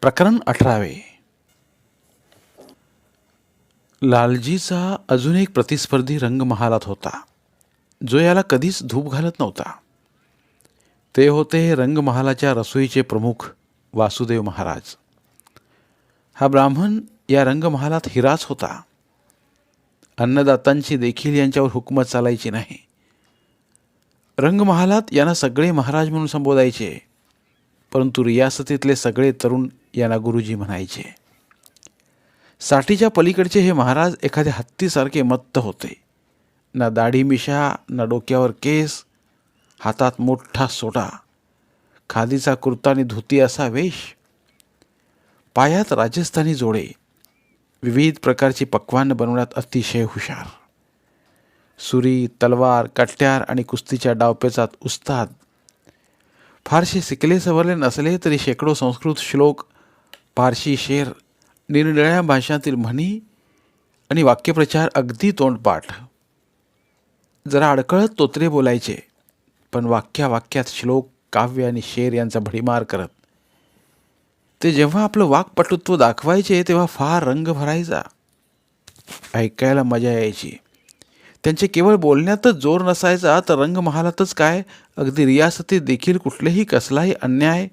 प्रकरण अठरावे. लालजीचा अजून एक प्रतिस्पर्धी रंगमहालात होता. जो याला कधीच धूप घालत नव्हता. ते होते रंगमहालाच्या रसोईचे प्रमुख वासुदेव महाराज. हा ब्राह्मण या रंगमहालात हिराच होता. अन्नदातांची देखील यांच्यावर हुकमत चालायची नाही. रंगमहालात यांना सगळे महाराज म्हणून संबोधायचे. परंतु रियासतीतले सगळे तरुण याला गुरुजी म्हणायचे. साठीच्या पलीकडचे हे महाराज एखाद्या हत्तीसारखे मत्त होते. ना दाढी मिशा ना डोक्यावर केस हातात मोठा सोडा खादीचा कुर्ता आणि धुती असा वेश. पायात राजस्थानी जोडे विविध प्रकारची पक्वान बनवण्यात अतिशय हुशार. सुरी तलवार कट्यार आणि कुस्तीच्या डावपेचात उस्ताद. फारसे शिकले सवरले नसले तरी शेकडो संस्कृत श्लोक पारशी शेर निरनिळ्या भाषांतील म्हणी आणि वाक्यप्रचार अगदी तोंडपाठ. जरा अडकळत तोत्रे बोलायचे पण वाक्यावाक्यात श्लोक काव्य आणि शेर यांचा भडीमार करत. ते जेव्हा आपलं वाक्पटुत्व दाखवायचे तेव्हा फार रंग भरायचा. ऐकायला मजा यायची. त्यांचे केवळ बोलण्यातच जोर नसायचा तर रंगमहालातच काय? अगदी रियासतीत देखील कुठलेही कसलाही अन्याय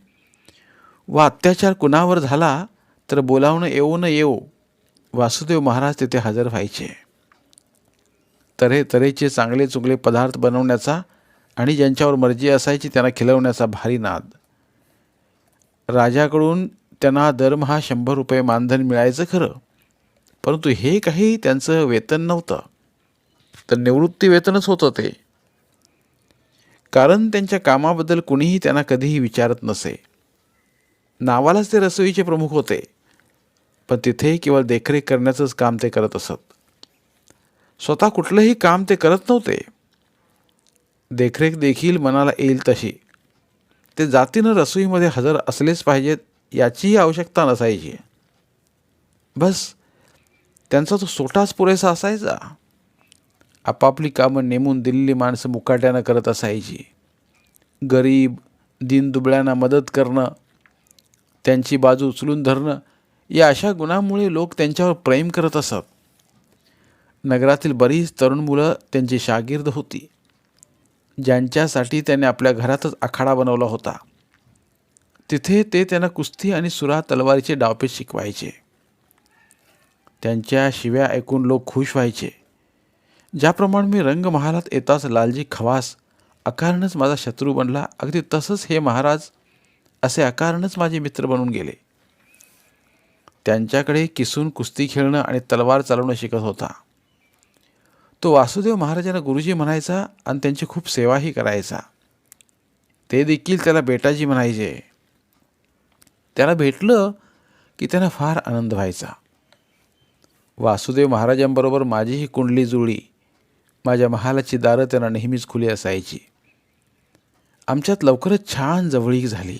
व अत्याचार कुणावर झाला तर बोलावणं येऊ न येऊ. वासुदेव महाराज तिथे हजर व्हायचे. तऱ्हे तऱ्हेचे चांगले चुंगले पदार्थ बनवण्याचा आणि ज्यांच्यावर मर्जी असायची त्यांना खिलवण्याचा भारी नाद. राजाकडून त्यांना दरमहा शंभर रुपये मानधन मिळायचं खरं परंतु हे काही त्यांचं वेतन नव्हतं. तर निवृत्ती वेतनच होतं ते. कारण त्यांच्या कामाबद्दल कुणीही त्यांना कधीही विचारत नसे. नावालाच ते रसोईचे प्रमुख होते. पण तिथे केवळ देखरेख करण्याचंच काम ते करत असत. स्वतः कुठलंही काम ते करत नव्हते. देखरेख देखील मनाला येईल तशी. ते जातीनं रसोईमध्ये हजर असलेच पाहिजेत याचीही आवश्यकता नसायची. बस त्यांचा तो सोटाच पुरेसा असायचा. आपापली कामं नेमून दिलेली माणसं मुकाट्यानं करत असायची. गरीब दिनदुबळ्यांना मदत करणं त्यांची बाजू उचलून धरणं या अशा गुणांमुळे लोक त्यांच्यावर प्रेम करत असत. नगरातील बरीच तरुण मुलं त्यांची शागिर्द होती ज्यांच्यासाठी त्याने आपल्या घरातच आखाडा बनवला होता. तिथे ते त्यांना कुस्ती आणि सुरा तलवारीचे डावपेच शिकवायचे. त्यांच्या शिव्या ऐकून लोक खुश व्हायचे. ज्याप्रमाणे मी रंगमहालात येताच लालजी खवास अकारणच माझा शत्रू बनला अगदी तसंच हे महाराज असे अकारणच माझे मित्र बनून गेले. त्यांच्याकडे किसून कुस्ती खेळणं आणि तलवार चालवणं शिकत होता. तो वासुदेव महाराजांना गुरुजी म्हणायचा आणि त्यांची खूप सेवाही करायचा. ते देखील त्याला बेटाजी म्हणायचे. त्याला भेटलं की त्यांना फार आनंद व्हायचा. वासुदेव महाराजांबरोबर माझीही कुंडली जुळली. माझ्या महालाची दारं त्यांना नेहमीच खुली असायची. आमच्यात लवकरच छान जवळीक झाली.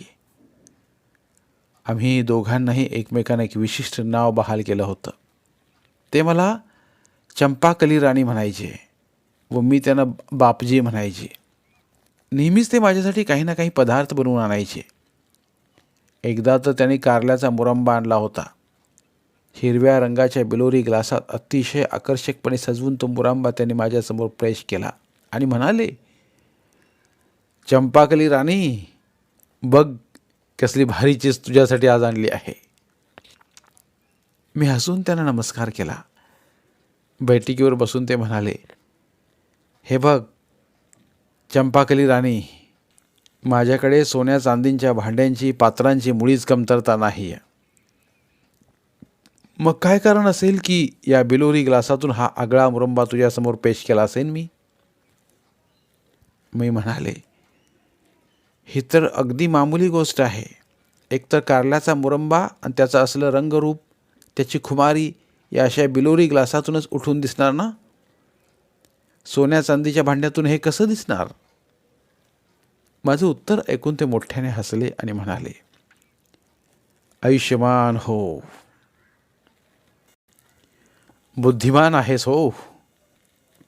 आम्ही दोघांनाही एकमेकांना एक विशिष्ट नाव बहाल केलं होतं. ते मला चंपाकली राणी म्हणायचे व मी त्यांना बापजी म्हणायचे. नेहमीच ते माझ्यासाठी काही ना काही पदार्थ बनवून आणायचे. एकदा तर त्यांनी कारल्याचा मुरंबा आणला होता. हिरव्या रंगाच्या बिलोरी ग्लासात अतिशय आकर्षकपणे सजवून तो मुरांबा त्यांनी माझ्यासमोर प्रेश केला आणि म्हणाले चंपाकली राणी बघ कसली भारी चीज तुझ्यासाठी आज आणली आहे. मी हसून त्यांना नमस्कार केला. बैठकीवर बसून ते म्हणाले हे बघ चंपाकली राणी माझ्याकडे सोन्या चांदींच्या भांड्यांची पात्रांची मुळीच कमतरता नाही आहे मग काय कारण असेल की या बिलोरी ग्लासातून हा आगळा मुरंबा तुझ्यासमोर पेश केला असेल मी? मी म्हणाले ही तर अगदी मामूली गोष्ट आहे. एकतर कारल्याचा मुरंबा आणि त्याचं असलं रंगरूप त्याची खुमारी या अशा बिलोरी ग्लासातूनच उठून दिसणार ना? सोन्या चांदीच्या भांड्यातून हे कसं दिसणार? माझं उत्तर ऐकून ते मोठ्याने हसले आणि म्हणाले आयुष्यमान हो. बुद्धिमान आहेस हो.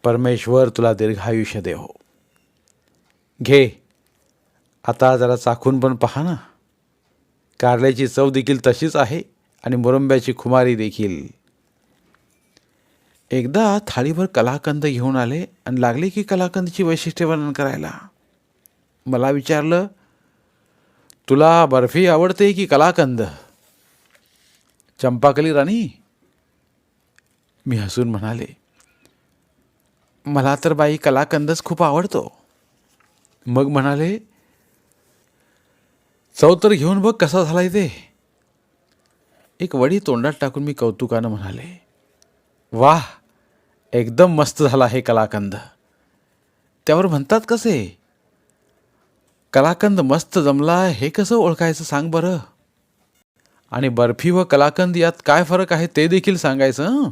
परमेश्वर तुला दीर्घायुष्य दे हो घे. आता जरा चाखून पण पहा ना. कारल्याची चव देखील तशीच आहे आणि मुरंब्याची खुमारी देखील. एकदा थाळीभर कलाकंद घेऊन आले आणि लागले की कलाकंदची वैशिष्ट्य वर्णन करायला. मला विचारलं तुला बर्फी आवडते की कलाकंद? चंपाकली राणी. मी हसून म्हणाले मला तर बाई कलाकंदच खूप आवडतो. मग म्हणाले चव तर घेऊन बघ कसा झालाय ते. एक वडी तोंडात टाकून मी कौतुकानं म्हणाले वाह एकदम मस्त झाला हे कलाकंद. त्यावर म्हणतात कसे कलाकंद मस्त जमला हे कसं ओळखायचं सांग बरं. आणि बर्फी व कलाकंद यात काय फरक आहे ते देखील सांगायचं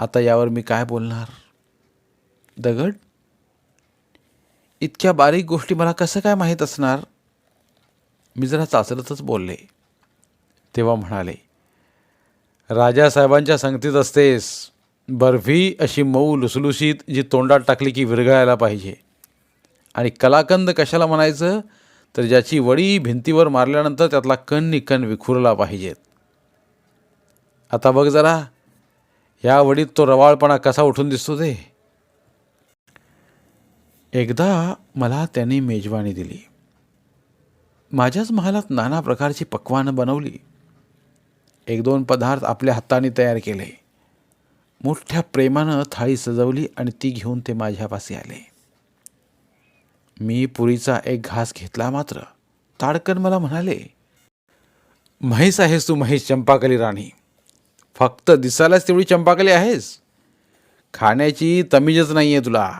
आता यावर मी काय बोलणार? दगड? इतक्या बारीक गोष्टी मला कसं काय माहीत असणार? मी जरा चाचरतच बोलले. तेव्हा म्हणाले राजासाहेबांच्या संगतीत असतेस. बर्फी अशी मऊ लुसलुशीत जी तोंडात टाकली की विरघळायला पाहिजे. आणि कलाकंद कशाला म्हणायचं? तर ज्याची वडी भिंतीवर मारल्यानंतर त्यातला कण निकण विखुरला पाहिजेत. आता बघ जरा या वडीत तो रवाळपणा कसा उठून दिसतो ते. एकदा मला त्याने मेजवानी दिली. माझ्याच महालात नाना प्रकारची पक्वानं बनवली. एक दोन पदार्थ आपल्या हाताने तयार केले. मोठ्या प्रेमानं थाळी सजवली आणि ती घेऊन ते माझ्यापाशी आले. मी पुरीचा एक घास घेतला मात्र ताडकन मला म्हणाले म्हैस आहेस तू म्हैस चंपाकली राणी. फक्त दिसायलाच तेवढी चंपाकली आहेस. खाण्याची तमीजच नाही आहे तुला.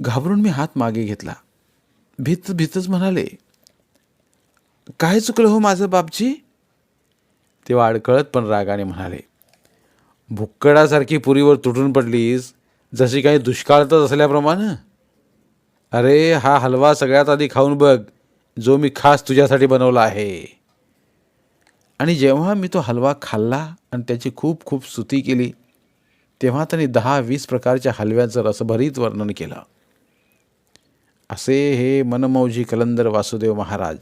घाबरून मी हात मागे घेतला. भीत भीतच म्हणाले काय चुकलं हो माझं बापजी? तेव्हा अडकळत पण रागाने म्हणाले भुक्कडासारखी पुरीवर तुटून पडलीस जशी काही दुष्काळतच असल्याप्रमाणे? अरे हा हलवा सगळ्यात आधी खाऊन बघ जो मी खास तुझ्यासाठी बनवला आहे. आणि जेव्हा मी तो हलवा खाल्ला आणि त्याची खूप खूप स्तुती केली तेव्हा त्यांनी दहा वीस प्रकारच्या हलव्याचं रसभरीत वर्णन केलं. असे हे मनमौजी कलंदर वासुदेव महाराज.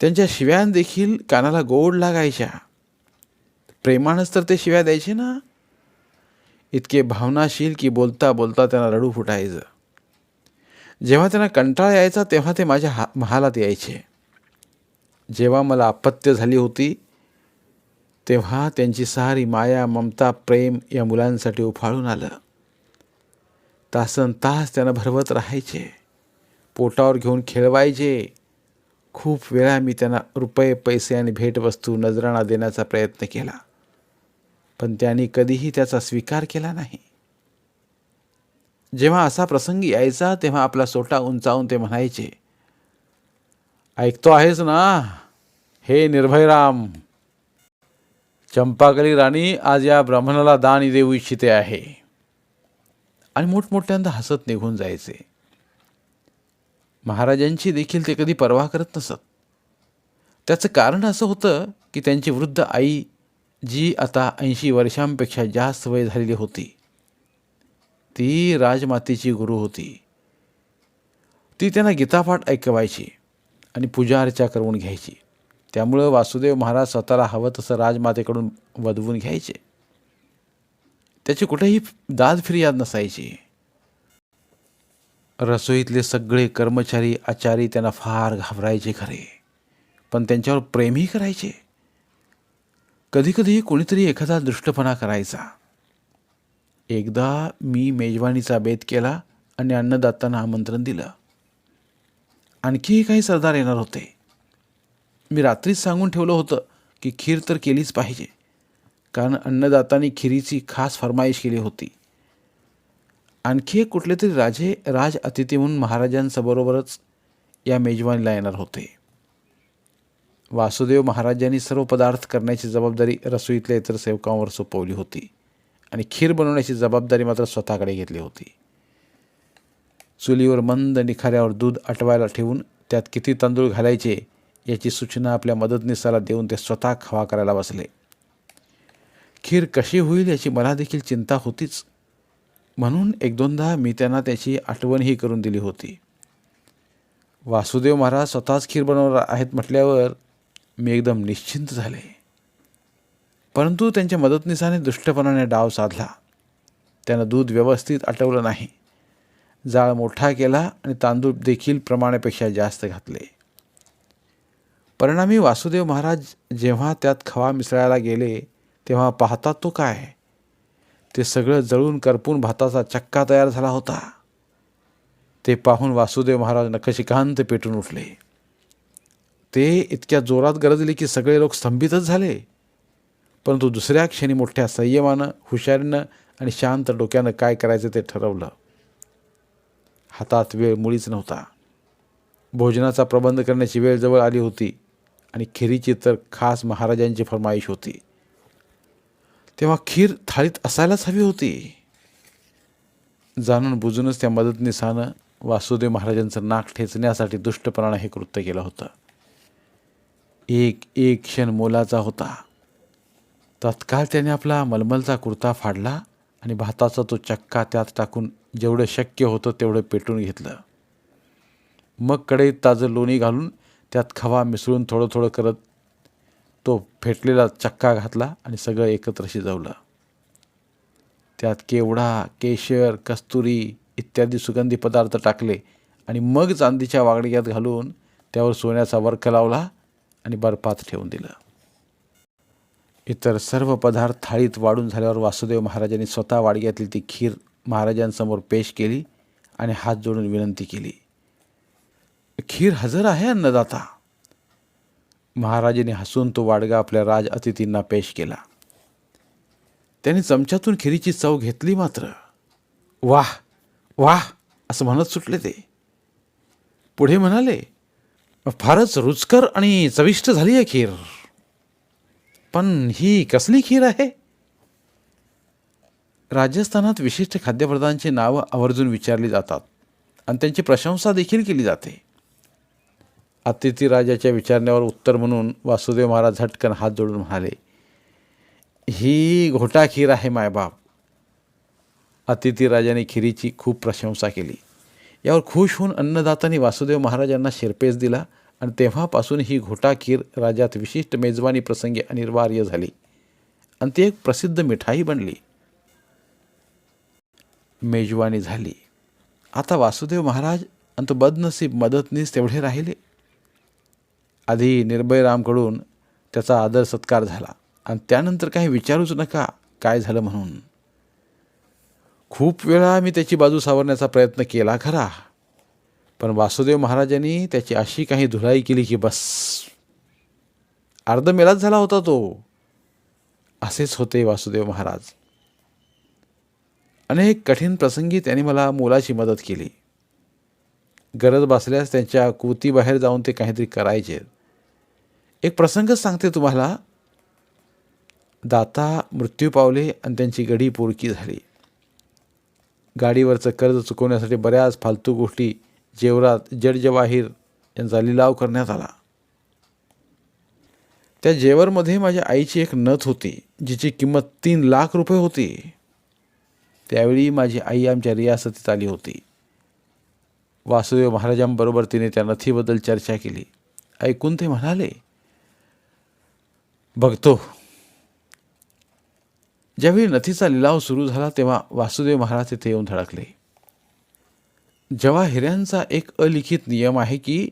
त्यांच्या शिव्यांदेखील कानाला गोड लागायच्या. प्रेमानंच तर ते शिव्या द्यायचे ना? इतके भावनाशील की बोलता बोलता त्यांना रडू फुटायचं. जेव्हा त्यांना कंटाळा यायचा तेव्हा ते माझ्या हा महालात यायचे. जेव्हा मला अपत्य झाली होती तेव्हा त्यांची सारी माया ममता प्रेम या मुलांसाठी उफाळून आलं. तासन तास त्यांना भरवत राहायचे. पोटावर घेऊन खेळवायचे. खूप वेळा मी त्यांना रुपये पैसे आणि भेटवस्तू नजराणा देण्याचा प्रयत्न केला. पण त्यांनी कधीही त्याचा स्वीकार केला नाही. जेव्हा असा प्रसंग यायचा तेव्हा आपला सोटा उंचावून ते म्हणायचे ऐकतो आहेस ना? हे निर्भयराम चंपाकली राणी आज या ब्राह्मणाला दान देऊ इच्छिते आहे. आणि मोठमोठ्यांदा हसत निघून जायचे. महाराजांची देखील ते कधी पर्वा करत नसत. त्याचं कारण असं होतं की त्यांची वृद्ध आई जी आता ऐंशी वर्षांपेक्षा जास्त वय झालेली होती ती राजमातेची गुरु होती. ती त्यांना गीतापाठ ऐकवायची आणि पूजा अर्चा करून घ्यायची. त्यामुळं वासुदेव महाराज स्वतःला हवं तसं राजमातेकडून वधवून घ्यायचे. त्याची कुठेही दाद फिर्याद नसायची. रसोईतले सगळे कर्मचारी आचारी त्यांना फार घाबरायचे खरे. पण त्यांच्यावर प्रेमही करायचे. कधीकधी कोणीतरी एखादा दृष्टपणा करायचा. एकदा मी मेजवानीचा बेत केला आणि अन्नदातांना आमंत्रण दिलं. आणखीही काही सरदार येणार होते. मी रात्रीच सांगून ठेवलं होतं की खीर तर केलीच पाहिजे. कारण अन्नदातांनी खिरीची खास फरमाईश केली होती. आणखी एक कुठले तरी राजे राज अतिथी म्हणून महाराजांसबरोबरच या मेजवानीला येणार होते. वासुदेव महाराजांनी सर्व पदार्थ करण्याची जबाबदारी रसोईतल्या इतर सेवकांवर सोपवली होती आणि खीर बनवण्याची जबाबदारी मात्र स्वतःकडे घेतली होती. चुलीवर मंद निखाऱ्यावर दूध आटवायला ठेवून त्यात किती तांदूळ घालायचे याची सूचना आपल्या मदतनीसाला देऊन ते स्वतः खवा करायला बसले. खीर कशी होईल याची मला देखील चिंता होतीच. म्हणून एक दोनदा मी त्यांना त्याची आठवणही करून दिली होती. वासुदेव महाराज स्वतःच खीर बनवणार आहेत म्हटल्यावर मी एकदम निश्चिंत झाले. परंतु त्यांच्या मदतनीसाने दुष्टपणाने डाव साधला. त्यानं दूध व्यवस्थित आटवलं नाही. जाळ मोठा केला आणि तांदूळ देखील प्रमाणापेक्षा जास्त घातले. परिणामी वासुदेव महाराज जेव्हा त्यात खवा मिसळायला गेले तेव्हा पाहता तो काय? ते सगळं जळून करपून भाताचा चक्का तयार झाला होता. ते पाहून वासुदेव महाराज नखशिकांत पेटून उठले. ते इतक्या जोरात गरजले की सगळे लोक स्तंभितच झाले. परंतु दुसऱ्या क्षणी मोठ्या संयमानं हुशारीनं आणि शांत डोक्यानं काय करायचं ते ठरवलं. हातात वेळ मुळीच नव्हता. भोजनाचा प्रबंध करण्याची वेळ जवळ आली होती आणि खिरीची तर खास महाराजांची फरमाईश होती. तेव्हा खीर थाळीत असायलाच हवी होती. जाणून बुजूनच त्या मदतनीसानं वासुदेव महाराजांचं नाक ठेचण्यासाठी दुष्टपणानं हे कृत्य केलं होतं. एक एक क्षण मोलाचा होता. तत्काळ त्याने आपला मलमलचा कुर्ता फाडला आणि भाताचा तो चक्का त्यात टाकून जेवढं शक्य होतं तेवढं पेटून घेतलं. मग कढईत ताजं लोणी घालून त्यात खवा मिसळून थोडं थोडं करत तो फेटलेला चक्का घातला आणि सगळं एकत्र शिजवलं. त्यात केवडा केशर कस्तुरी इत्यादी सुगंधी पदार्थ टाकले आणि मग चांदीच्या वागडग्यात घालून त्यावर सोन्याचा वर्क लावला आणि बर्फात ठेवून दिलं. इतर सर्व पदार्थ थाळीत वाढून झाल्यावर वासुदेव महाराजांनी स्वतः वाडग्यातली ती खीर महाराजांसमोर पेश केली आणि हात जोडून विनंती केली खीर हजर आहे अन्नदाता? महाराजांनी हसून तो वाडगा आपल्या राज अतिथींना पेश केला. त्याने चमच्यातून खिरीची चव घेतली मात्र. वाह वाह असं म्हणत सुटले ते. पुढे म्हणाले फारच रुचकर आणि चविष्ट झाली आहे खीर. पण ही कसली खीर आहे? राजस्थानात विशिष्ट खाद्यपदार्थांची नावं आवर्जून विचारली जातात आणि त्यांची प्रशंसा देखील केली जाते. अतिथी राजाच्या विचारण्यावर उत्तर म्हणून वासुदेव महाराज झटकन हात जोडून म्हणाले ही घोटा खीर आहे मायबाप अतिथी राजाने खिरीची खूप प्रशंसा केली. यावर खुश होऊन अन्नदातांनी वासुदेव महाराजांना शिरपेस दिला आणि तेव्हापासून ही घोटा खीर राज्यात विशिष्ट मेजवानी प्रसंगी अनिवार्य झाली आणि ती एक प्रसिद्ध मिठाई बनली. मेजवानी झाली. आता वासुदेव महाराज आणि तो बदनसीब मदतनीस तेवढे राहिले? आधी निर्भयरामकडून त्याचा आदर सत्कार झाला. आणि त्यानंतर काही विचारूच नका काय झालं म्हणून. खूप वेळा मी त्याची बाजू सावरण्याचा प्रयत्न केला खरा. पण वासुदेव महाराजांनी त्याची अशी काही धुलाई केली की बस. अर्ध मेलाच झाला होता तो. असेच होते वासुदेव महाराज. अनेक कठीण प्रसंगी त्यांनी मला मोलाची मदत केली. गरज भासल्यास त्यांच्या कुतीबाहेर जाऊन ते काहीतरी करायचे एक प्रसंगच सांगते तुम्हाला. दाता मृत्यू पावले आणि त्यांची गडी पोरकी झाली. गाडीवरचं कर्ज चुकवण्यासाठी बऱ्याच फालतू गोष्टी जेवरात जडजवाहीर यांचा लिलाव करण्यात आला. त्या जेवरमध्ये माझ्या आईची एक नथ होती जिची किंमत तीन लाख रुपये होती. त्यावेळी माझी आई आमच्या रियासतीत आली होती. वासुदेव महाराजांबरोबर तिने त्या नथीबद्दल चर्चा केली. ऐकून ते म्हणाले बघतो ज्यावेळी नथीचा लिलाव सुरू झाला तेव्हा वासुदेव महाराज तिथे येऊन धडकले. जवाहिऱ्यांचा एक अलिखित नियम आहे की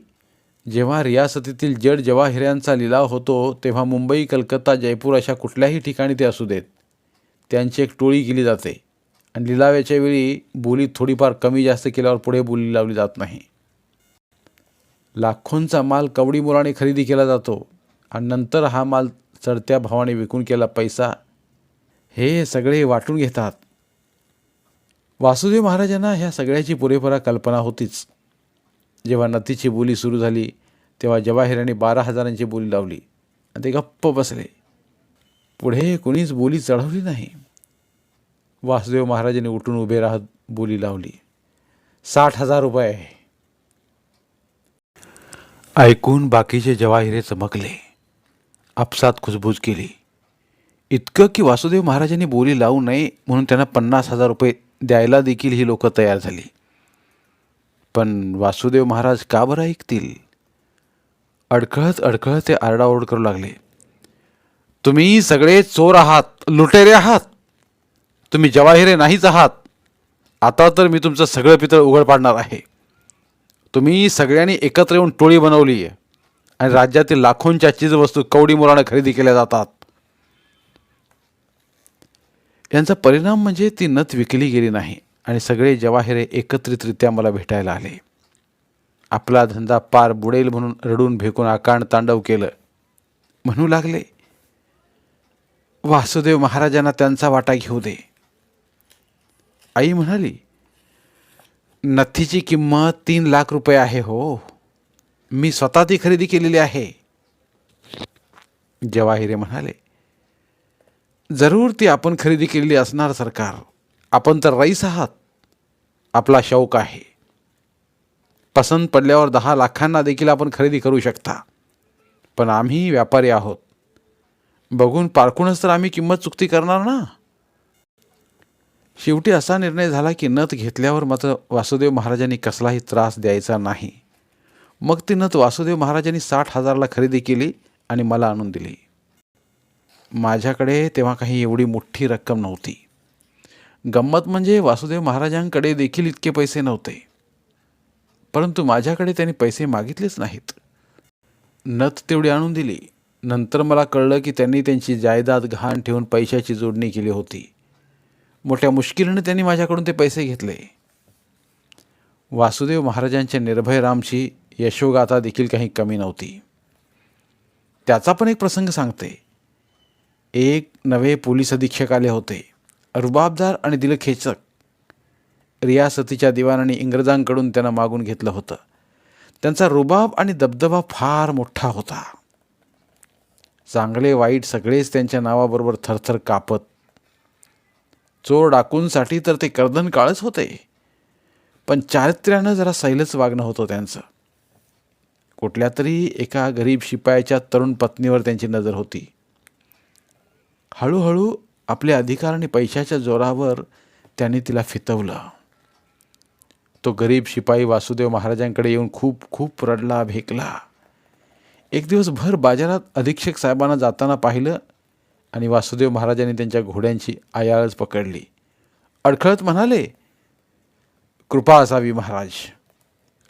जेव्हा रियासतीतील जड जवाहिऱ्यांचा लिलाव होतो तेव्हा मुंबई कलकत्ता जयपूर अशा कुठल्याही ठिकाणी ते असू देत. त्यांची एक टोळी केली जाते. आणि लिलाव्याच्या वेळी बोली थोडीफार कमी जास्त केल्यावर पुढे बोली लावली जात नाही. लाखोंचा माल कवडी मुलाने खरेदी केला जातो. आणि नंतर हा माल चढत्या भावाने विकून केला पैसा. हे सगळे वाटून घेतात. वासुदेव महाराजांना ह्या सगळ्याची पुरेपुरा कल्पना होतीच. जेव्हा नथीची बोली सुरू झाली तेव्हा जवाहिराने बारा हजारांची बोली लावली आणि ते गप्प बसले. पुढे कुणीच बोली चढवली नाही. वासुदेव महाराजांनी उठून उभे राहत बोली लावली. साठ हजार रुपये. ऐकून बाकीचे जवाहिरे चमकले. आपसात खुसबुज केली. इतकं की वासुदेव महाराजांनी बोली लावू नये म्हणून त्यांना पन्नास हजार रुपये द्यायला देखील ही लोकं तयार झाली. पण वासुदेव महाराज का बरं ऐकतील? अडखळत अडखळत ते आरडाओरड करू लागले. तुम्ही सगळे चोर आहात लुटेरे आहात. तुम्ही जवाहिरे नाहीच आहात. आता तर मी तुमचं सगळं पितळ उघड पाडणार आहे. तुम्ही सगळ्यांनी एकत्र येऊन टोळी बनवली आहे आणि राज्यातील लाखोंच्या चीजवस्तू कवडी मुलानं खरेदी केल्या जातात. यांचा परिणाम म्हणजे ती नथ विकली गेली नाही आणि सगळे जवाहिरे एकत्रितरित्या मला भेटायला आले. आपला धंदा पार बुडेल म्हणून रडून भेकून आकांड तांडव केलं. म्हणू लागले वासुदेव महाराजांना त्यांचा वाटा घेऊ दे. आई म्हणाली नथीची किंमत तीन लाख रुपये आहे हो. मी स्वतः ती खरेदी केलेली आहे. जवाहिरे म्हणाले जरूर ती आपण खरेदी केलेली असणार सरकार. आपण तर रईस आहात. आपला शौक आहे. पसंत पडल्यावर दहा लाखांना देखील आपण खरेदी करू शकता. पण आम्ही व्यापारी आहोत. बघून पारखूनच तर आम्ही किंमत चुकती करणार ना? शेवटी असा निर्णय झाला की नथ घेतल्यावर मात्र वासुदेव महाराजांनी कसलाही त्रास द्यायचा नाही. मग ती नथ वासुदेव महाराजांनी साठ हजारला खरेदी केली आणि मला आणून दिली. माझ्याकडे तेव्हा काही एवढी मोठी रक्कम नव्हती. गंमत म्हणजे वासुदेव महाराजांकडे देखील इतके पैसे नव्हते. परंतु माझ्याकडे त्यांनी पैसे मागितलेच नाहीत. नथ तेवढी आणून दिली. नंतर मला कळलं की त्यांनी त्यांची जायदाद घाण ठेवून पैशाची जोडणी केली होती. मोठ्या मुश्किलीने त्यांनी माझ्याकडून ते पैसे घेतले. वासुदेव महाराजांच्या निर्भय रामची यशोगाथा देखील काही कमी नव्हती. त्याचा पण एक प्रसंग सांगते. एक नवे पोलीस अधीक्षक आले होते. रुबाबदार आणि दिलखेचक. रियासतीच्या दिवाणाने इंग्रजांकडून त्यांना मागून घेतलं होतं. त्यांचा रुबाब आणि दबदबा फार मोठा होता. चांगले वाईट सगळेच त्यांच्या नावाबरोबर थरथर कापत. चोर डाकूंसाठी तर ते कर्दन काळच होते. पण चारित्र्यानं जरा सैलच वागणं होतं त्यांचं. कुठल्या तरी एका गरीब शिपायाच्या तरुण पत्नीवर त्यांची नजर होती. हळूहळू आपल्या अधिकार आणि पैशाच्या जोरावर त्यांनी तिला फितवलं. तो गरीब शिपाई वासुदेव महाराजांकडे येऊन खूप खूप रडला भेकला. एक दिवस भर बाजारात अधीक्षक साहेबांना जाताना पाहिलं आणि वासुदेव महाराजांनी त्यांच्या घोड्यांची आयाळच पकडली. अडखळत म्हणाले कृपा असावी महाराज.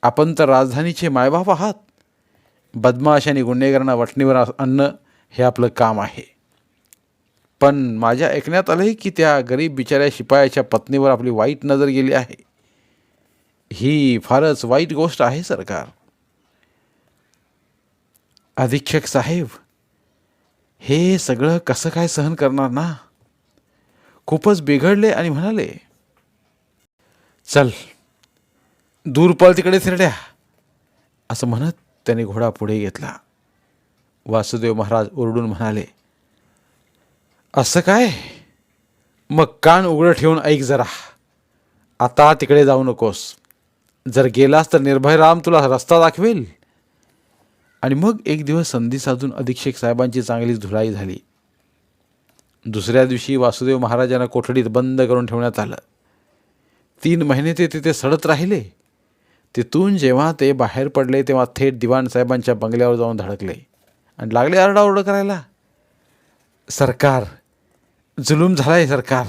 आपण तर राजधानीचे मायबाप आहात. बदमाश आणि गुन्हेगारांना वटणीवर आणणं हे आपलं काम आहे. पण माझ्या ऐकण्यात आलंय की त्या गरीब बिचाऱ्या शिपायाच्या पत्नीवर आपली वाईट नजर गेली आहे. ही फारच वाईट गोष्ट आहे सरकार. अधीक्षक साहेब हे सगळं कसं काय सहन करणार ना? खूपच बिघडले आणि म्हणाले चल दूर पळ तिकडे थिरड्या असं म्हणत त्याने घोडा पुढे घेतला. वासुदेव महाराज ओरडून म्हणाले असं काय? मग कान उघडं ठेवून ऐक जरा. आता तिकडे जाऊ नकोस. जर गेलास तर निर्भय राम तुला रस्ता दाखवेल. आणि मग एक दिवस संधी साधून अधीक्षक साहेबांची चांगलीच धुलाई झाली. दुसऱ्या दिवशी वासुदेव महाराजांना कोठडीत बंद करून ठेवण्यात आलं. तीन महिने ते तिथे सडत राहिले. तिथून जेव्हा ते बाहेर पडले तेव्हा थेट दिवाण साहेबांच्या बंगल्यावर जाऊन धडकले. आणि लागले आरडाओरडं करायला. सरकार जुलूम झालाय सरकार.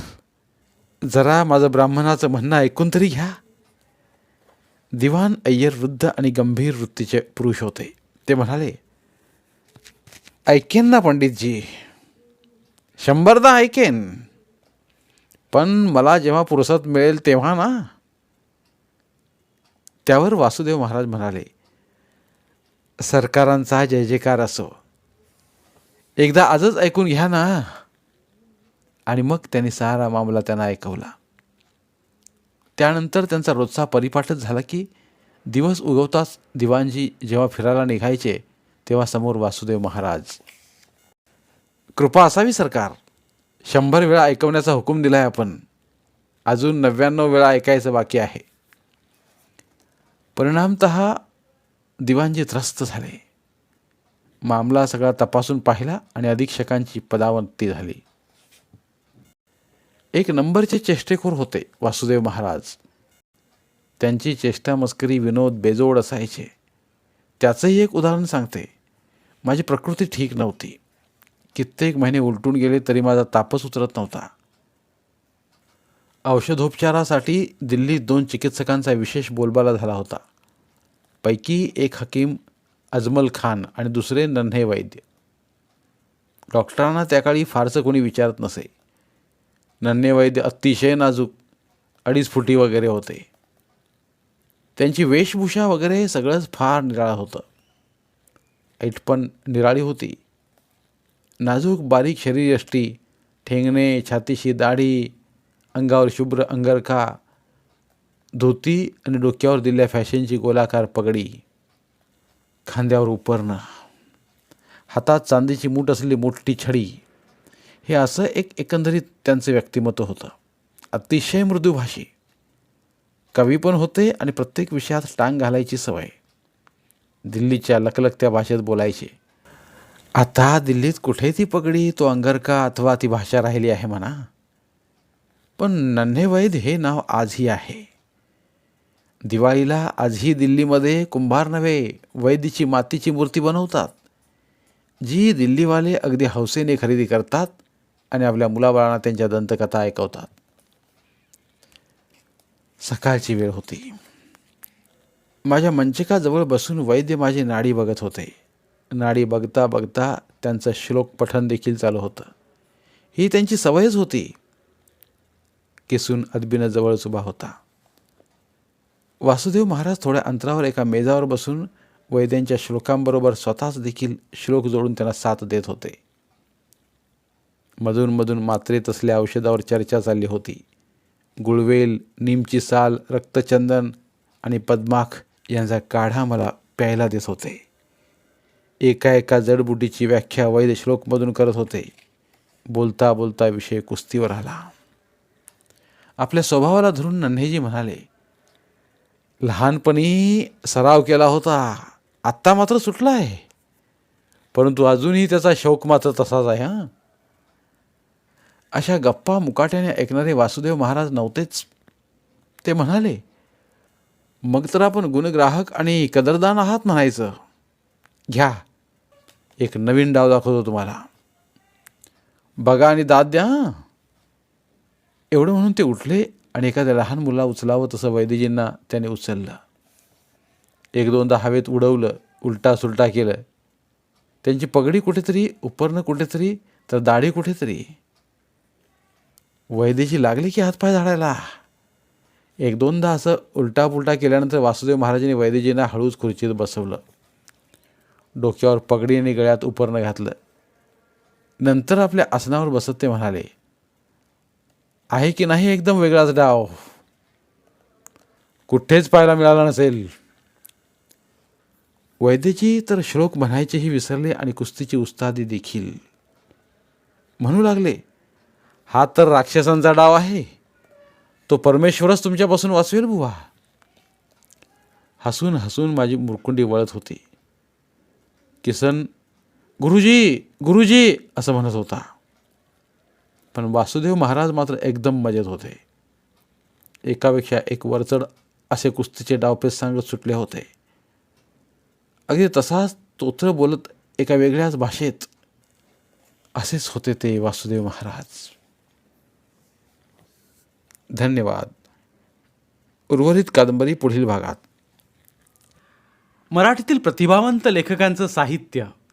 जरा माझं ब्राह्मणाचं म्हणणं ऐकून तरी घ्या. दिवाण अय्यर वृद्ध आणि गंभीर वृत्तीचे पुरुष होते. ते म्हणाले ऐकेन ना पंडितजी. शंभरदा ऐकेन. पण मला जेव्हा पुरसत मिळेल तेव्हा ना त्यावर वासुदेव महाराज म्हणाले सरकारांचा जय जयकार असो. एकदा आजच ऐकून घ्या ना. आणि मग त्यांनी सारा मामला त्यांना ऐकवला. त्यानंतर त्यांचा रोजचा परिपाठच झाला की दिवस उगवताच दिवाणजी जेव्हा फिरायला निघायचे तेव्हा समोर वासुदेव महाराज. कृपा असावी सरकार. शंभर वेळा ऐकवण्याचा हुकूम दिला आहे आपण. अजून नव्याण्णव वेळा ऐकायचं बाकी आहे. परिणामत दिवांजे त्रस्त झाले. मामला सगळा तपासून पाहिला आणि अधीक्षकांची पदावन्ती झाली. एक नंबरचे चेष्टेखोर होते वासुदेव महाराज. त्यांची चेष्टा मस्करी विनोद बेजोड असायचे. त्याचंही एक उदाहरण सांगते. माझी प्रकृती ठीक नव्हती. कित्येक महिने उलटून गेले तरी माझा तापच उतरत नव्हता. औषधोपचारासाठी दिल्लीत दोन चिकित्सकांचा विशेष बोलबाला झाला होता. पैकी एक हकीम अजमल खान आणि दुसरे नन्हे वैद्य. डॉक्टरांना त्या काळी फारसं कोणी विचारत नसे. नन्हे वैद्य अतिशय नाजूक अडीच फुटी वगैरे होते. त्यांची वेशभूषा वगैरे सगळंच फार निराळं होतं. ऐटपण निराळी होती. नाजूक बारीक शरीरयष्टी ठेंगणे छातीशी दाढी अंगावर शुभ्र अंगरखा धोती आणि डोक्यावर दिल्या फॅशनची गोलाकार पगडी खांद्यावर उपरणं हातात चांदीची मूठ असलेली मोठी छडी हे असं एक एकंदरीत त्यांचं व्यक्तिमत्व होतं अतिशय मृदुभाषी कवी पण होते आणि प्रत्येक विषयात टांग घालायची सवय दिल्लीच्या लकलकत्या भाषेत बोलायचे आता दिल्लीत कुठे ती पगडी तो अंगरका अथवा ती भाषा राहिली आहे म्हणा पण नन्हे वैद हे नाव आजही आहे. दिवाळीला आजही दिल्लीमध्ये कुंभार नव्हे वैद्यची मातीची मूर्ती बनवतात. जी दिल्लीवाले अगदी हौसेने खरेदी करतात आणि आपल्या मुलाबाळांना त्यांच्या दंतकथा ऐकवतात. सकाळची वेळ होती. माझ्या मंचिकाजवळ बसून वैद्य माझी नाडी बघत होते. नाडी बघता बघता त्यांचं श्लोक पठण देखील चालू होतं. ही त्यांची सवयच होती. किसून अदबीनं जवळच उभा होता. वासुदेव महाराज थोड्या अंतरावर एका मेजावर बसून वैद्यांच्या श्लोकांबरोबर स्वतःच देखील श्लोक जोडून त्यांना साथ देत होते. मधून मधून मात्रेत असल्या औषधावर चर्चा चालली होती. गुळवेल नीमची साल रक्तचंदन आणि पद्माख यांचा काढा मला प्यायला देत होते. एका एका जडबुटीची व्याख्या वैद्य श्लोकमधून करत होते. बोलता बोलता विषय कुस्तीवर आला. आपल्या स्वभावाला धरून नन्हेजी म्हणाले लहानपणी सराव केला होता आत्ता मात्र सुटला आहे. परंतु अजूनही त्याचा शौक मात्र तसाच आहे हां. अशा गप्पा मुकाट्याने ऐकणारे वासुदेव महाराज नव्हतेच. ते म्हणाले मग तर आपण गुणग्राहक आणि कदरदान आहात म्हणायचं. घ्या एक नवीन डाव दाखवतो तुम्हाला. बघा आणि दाद द्या एवढं म्हणून ते उठले आणि एखाद्या लहान मुला उचलावं तसं वैद्यजींना त्याने उचललं. एक दोनदा हवेत उडवलं उलटा सुलटा केलं. त्यांची पगडी कुठेतरी उपरणं कुठेतरी तर दाढी कुठेतरी. वैद्यची लागली की हातपाय झाडायला. एक दोनदा असं उलटा पुलटा केल्यानंतर वासुदेव महाराजांनी वैद्यजींना हळूच खुर्चीत बसवलं. डोक्यावर पगडी आणि गळ्यात उपरणं घातलं. नंतर आपल्या आसनावर बसत ते म्हणाले आहे की नाही एकदम वेगळाच डाव. कुठेच पाहायला मिळाला नसेल. वैद्यची तर श्लोक म्हणायचेही विसरले आणि कुस्तीची उस्तादी देखील. म्हणू लागले हा तर राक्षसांचा डाव आहे. तो परमेश्वरच तुमच्यापासून वाचवेल बुवा. हसून हसून माझी मुरकुंडी वळत होती. किसन गुरुजी गुरुजी असं म्हणत होता. पण वासुदेव महाराज मात्र एकदम मजेत होते. एकापेक्षा एक वरचढ असे कुस्तीचे डावपेच सांगत सुटले होते. अगदी तसाच तोत्र बोलत एका वेगळ्याच भाषेत असेच होते ते वासुदेव महाराज. धन्यवाद. उर्वरित कादंबरी पुढील भागात. मराठीतील प्रतिभावंत लेखकांचं साहित्य.